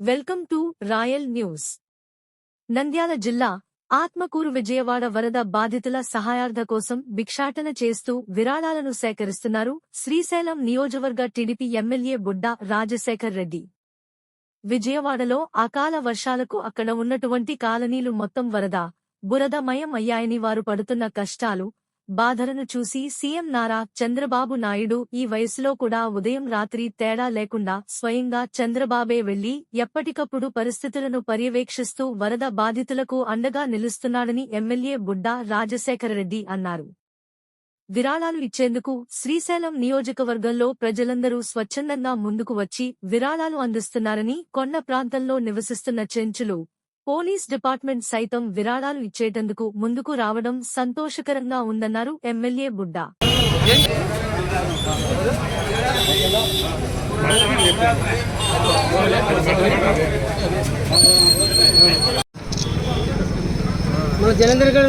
Welcome to royal news. Nandyal జిల్లా ఆత్మకూరు విజయవాడ వరద బాధితుల సహాయార్థ కోసం భిక్షాటన చేస్తూ విరాళాలను సేకరిస్తున్నారు శ్రీశైలం నియోజకవర్గ టీడీపీ ఎమ్మెల్యే బుడ్డా రాజశేఖర్ రెడ్డి. విజయవాడలో అకాల వర్షాలకు అక్కడ ఉన్నటువంటి కాలనీలు మొత్తం వరద బురదమయం అయ్యాయని వారు పడుతున్న కష్టాలు బాధలను చూసి సీఎం నారా చంద్రబాబు నాయుడు ఈ వయసులో కూడా ఉదయం రాత్రి తేడా లేకుండా స్వయంగా చంద్రబాబే వెళ్ళి ఎప్పటికప్పుడు పరిస్థితులను పర్యవేక్షిస్తూ వరద బాధితులకు అండగా నిలుస్తున్నాడని ఎమ్మెల్యే బుడ్డా రాజశేఖరరెడ్డి అన్నారు. విరాళాలు ఇచ్చేందుకు శ్రీశైలం నియోజకవర్గంలో ప్రజలందరూ స్వచ్ఛందంగా ముందుకు వచ్చి విరాళాలు అందిస్తున్నారని కొండ ప్రాంతంలో నివసిస్తున్న చెంచులు పోలీస్ డిపార్ట్మెంట్ సైతం విరాళాలు ఇచ్చేటందుకు ముందుకు రావడం సంతోషకరంగా ఉందన్నారు ఎమ్మెల్యే బుడ్డా. మన జలంధర్ గారు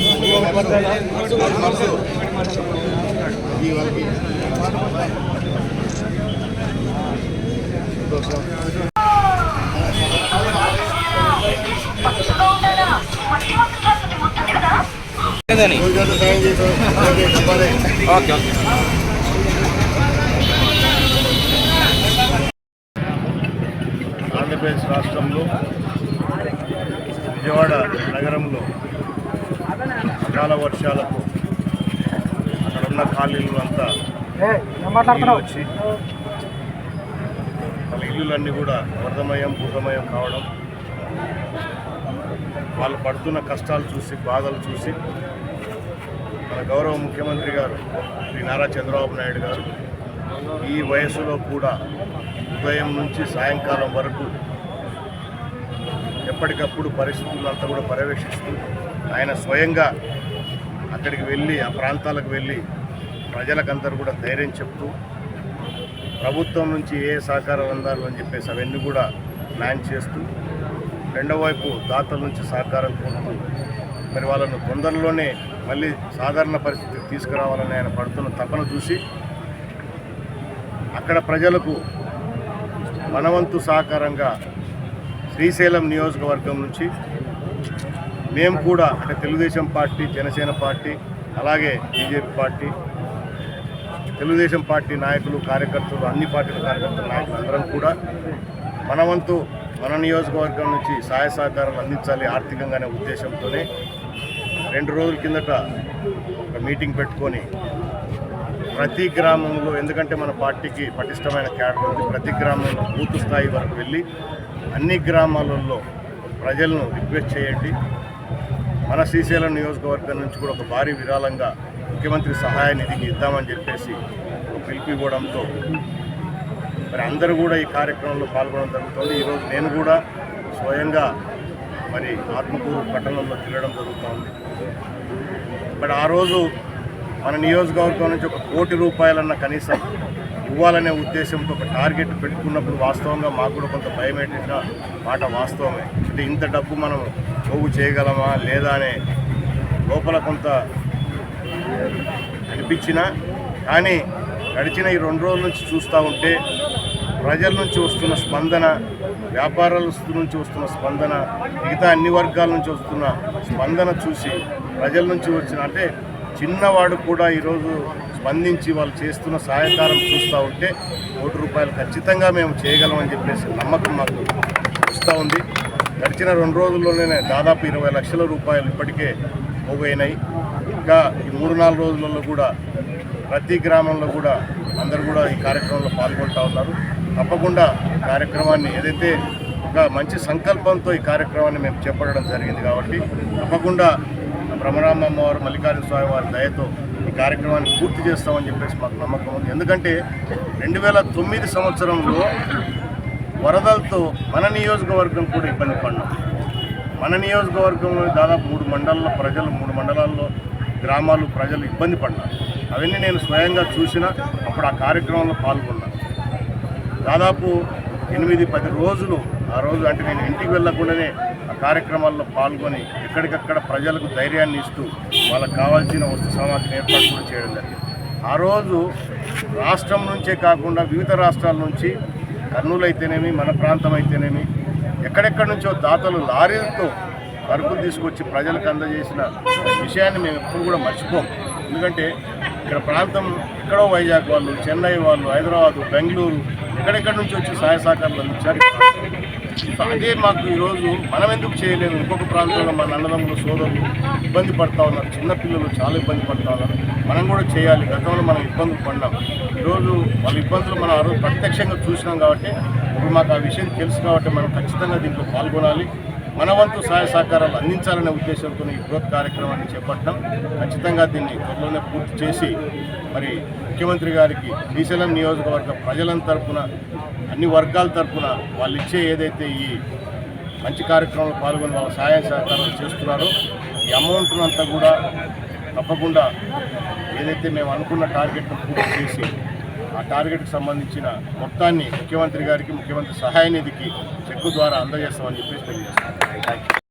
ఈ పట్టవాలి మీరైనా ఓకే ఓకే. ఆంధ్రప్రదేశ్ రాష్ట్రంలో విజయవాడ నగరంలో అకాల వర్షాలకు అక్కడ ఉన్న ఖాళీలు అంతా వచ్చి వాళ్ళ ఇల్లులన్నీ కూడా వరదమయం భూతమయం కావడం వాళ్ళు పడుతున్న కష్టాలు చూసి బాధలు చూసి మన గౌరవ ముఖ్యమంత్రి గారు శ్రీ నారా చంద్రబాబు నాయుడు గారు ఈ వయసులో కూడా ఉదయం నుంచి సాయంకాలం వరకు ఎప్పటికప్పుడు పరిస్థితులంతా కూడా పర్యవేక్షిస్తూ ఆయన స్వయంగా అక్కడికి వెళ్ళి ఆ ప్రాంతాలకు వెళ్ళి ప్రజలకందరూ కూడా ధైర్యం చెప్తూ ప్రభుత్వం నుంచి ఏ సహకారం అందాలు అని చెప్పేసి అవన్నీ కూడా ప్లాన్ చేస్తూ రెండవ వైపు దాతల నుంచి సహకారం కోరుతూ మరి వాళ్ళను తొందరలోనే మళ్ళీ సాధారణ పరిస్థితికి తీసుకురావాలని ఆయన పడుతున్న తపన చూసి అక్కడ ప్రజలకు మనవంతు సహకారంగా శ్రీశైలం నియోజకవర్గం నుంచి మేము కూడా అంటే తెలుగుదేశం పార్టీ జనసేన పార్టీ అలాగే బీజేపీ పార్టీ తెలుగుదేశం పార్టీ నాయకులు కార్యకర్తలు అన్ని పార్టీల కార్యకర్తల నాయకులు అందరం కూడా మనవంతు మన నియోజకవర్గం నుంచి సహాయ సహకారాలు అందించాలి ఆర్థికంగానే ఉద్దేశంతోనే రెండు రోజుల కిందట ఒక మీటింగ్ పెట్టుకొని ప్రతి గ్రామంలో ఎందుకంటే మన పార్టీకి పటిష్టమైన క్యాడర్ ఉంది ప్రతి గ్రామంలో బూత్ స్థాయి వరకు వెళ్ళి అన్ని గ్రామాలలో ప్రజలను రిక్వెస్ట్ చేయండి. మన శ్రీశైలం నియోజకవర్గం నుంచి కూడా ఒక భారీ విరాళంగా ముఖ్యమంత్రి సహాయ నిధికి ఇద్దామని చెప్పేసి ఒక పిలుపు ఇవ్వడంతో మరి అందరూ కూడా ఈ కార్యక్రమంలో పాల్గొనడం జరుగుతుంది. ఈరోజు నేను కూడా స్వయంగా మరి ఆత్మకూరు పట్టణంలో తిరగడం జరుగుతోంది. బట్ ఆ రోజు మన నియోజకవర్గం నుంచి ఒక కోటి రూపాయలన్న కనీసం ఇవ్వాలనే ఉద్దేశంతో ఒక టార్గెట్ పెట్టుకున్నప్పుడు వాస్తవంగా మాకు కూడా కొంత భయమేటిన మాట వాస్తవమే. అంటే ఇంత డబ్బు మనం పోగు చేయగలమా లేదా అనే లోపల కొంత అనిపించినా కానీ గడిచిన ఈ రెండు రోజుల నుంచి చూస్తూ ఉంటే ప్రజల నుంచి వస్తున్న స్పందన వ్యాపారాల నుంచి వస్తున్న స్పందన మిగతా అన్ని వర్గాల నుంచి వస్తున్న స్పందన చూసి ప్రజల నుంచి వచ్చిన అంటే చిన్నవాడు కూడా ఈరోజు స్పందించి వాళ్ళు చేస్తున్న సహాయకారం చూస్తూ ఉంటే కోటి రూపాయలు ఖచ్చితంగా మేము చేయగలమని చెప్పేసి నమ్మకం మాకు వస్తూ ఉంది. గడిచిన రెండు రోజుల్లోనే దాదాపు ఇరవై లక్షల రూపాయలు ఇప్పటికే పోగైనాయి. ఇంకా ఈ మూడు నాలుగు రోజులలో కూడా ప్రతి గ్రామంలో కూడా అందరూ కూడా ఈ కార్యక్రమంలో పాల్గొంటూ ఉన్నారు. తప్పకుండా కార్యక్రమాన్ని ఏదైతే ఒక మంచి సంకల్పంతో ఈ కార్యక్రమాన్ని మేము చేపట్టడం జరిగింది కాబట్టి తప్పకుండా బ్రహ్మరామమ్మ వారు మల్లికార్జున స్వామి వారి దయతో ఈ కార్యక్రమాన్ని పూర్తి చేస్తామని చెప్పేసి మాకు నమ్మకం ఉంది. ఎందుకంటే రెండు వేల తొమ్మిది సంవత్సరంలో వరదలతో మన నియోజకవర్గం కూడా ఇబ్బంది పడినాం మన నియోజకవర్గంలో దాదాపు మూడు మండలాల ప్రజలు మూడు మండలాల్లో గ్రామాలు ప్రజలు ఇబ్బంది పడ్డారు. అవన్నీ నేను స్వయంగా చూసిన అప్పుడు ఆ కార్యక్రమంలో పాల్గొన్నాను దాదాపు ఎనిమిది పది రోజులు ఆ రోజు అంటే నేను ఇంటికి వెళ్ళకుండానే ఆ కార్యక్రమాల్లో పాల్గొని ఎక్కడికక్కడ ప్రజలకు ధైర్యాన్ని ఇస్తూ వాళ్ళకు కావాల్సిన వస్తు సామాగ్రిని ఏర్పాటు కూడా చేయడం జరిగింది. ఆ రోజు రాష్ట్రం నుంచే కాకుండా వివిధ రాష్ట్రాల నుంచి కర్నూలు అయితేనేమి మన ప్రాంతం అయితేనేమి ఎక్కడెక్కడి నుంచో దాతలు లారీలతో సరుకులు తీసుకొచ్చి ప్రజలకు అందజేసిన విషయాన్ని మేము ఎప్పుడు కూడా మర్చిపోం. ఎందుకంటే ఇక్కడ ప్రాంతం ఎక్కడో వైజాగ్ వాళ్ళు చెన్నై వాళ్ళు హైదరాబాదు బెంగళూరు ఎక్కడెక్కడి నుంచి వచ్చి సహాయ సహకారాలు అందించారు? అదే మాకు ఈరోజు మనం ఎందుకు చేయలేము ఇంకొక ప్రాంతంలో మన అన్నదమ్ములు సోదరులు ఇబ్బంది పడతా ఉన్నారు. చిన్నపిల్లలు చాలా ఇబ్బంది పడతా ఉన్నారు. మనం కూడా చేయాలి. గతంలో మనం ఇబ్బందులు పడినాం ఈరోజు వాళ్ళ ఇబ్బందులు మనం ఆ రోజు ప్రత్యక్షంగా చూసినాం కాబట్టి ఇప్పుడు మాకు ఆ విషయం తెలుసు కాబట్టి మనం ఖచ్చితంగా దీంట్లో పాల్గొనాలి. మన వంతు సహాయ సహకారాలు అందించాలనే ఉద్దేశంతో ఈ గ్రోత్ కార్యక్రమాన్ని చేపట్టడం ఖచ్చితంగా దీన్ని త్వరలోనే పూర్తి చేసి మరి ముఖ్యమంత్రి గారికి శ్రీశైలం నియోజకవర్గ ప్రజల తరఫున అన్ని వర్గాల తరఫున వాళ్ళు ఇచ్చే ఏదైతే ఈ మంచి కార్యక్రమంలో పాల్గొని వాళ్ళ సహాయ సహకారాలు చేస్తున్నారో ఈ అమౌంట్నంతా కూడా తప్పకుండా ఏదైతే మేము అనుకున్న టార్గెట్ను పూర్తి చేసి ఆ టార్గెట్కి సంబంధించిన మొత్తాన్ని ముఖ్యమంత్రి గారికి ముఖ్యమంత్రి సహాయ నిధికి చెక్కు ద్వారా అందజేస్తామని చెప్పేసి తెలియజేస్తాను థ్యాంక్ యూ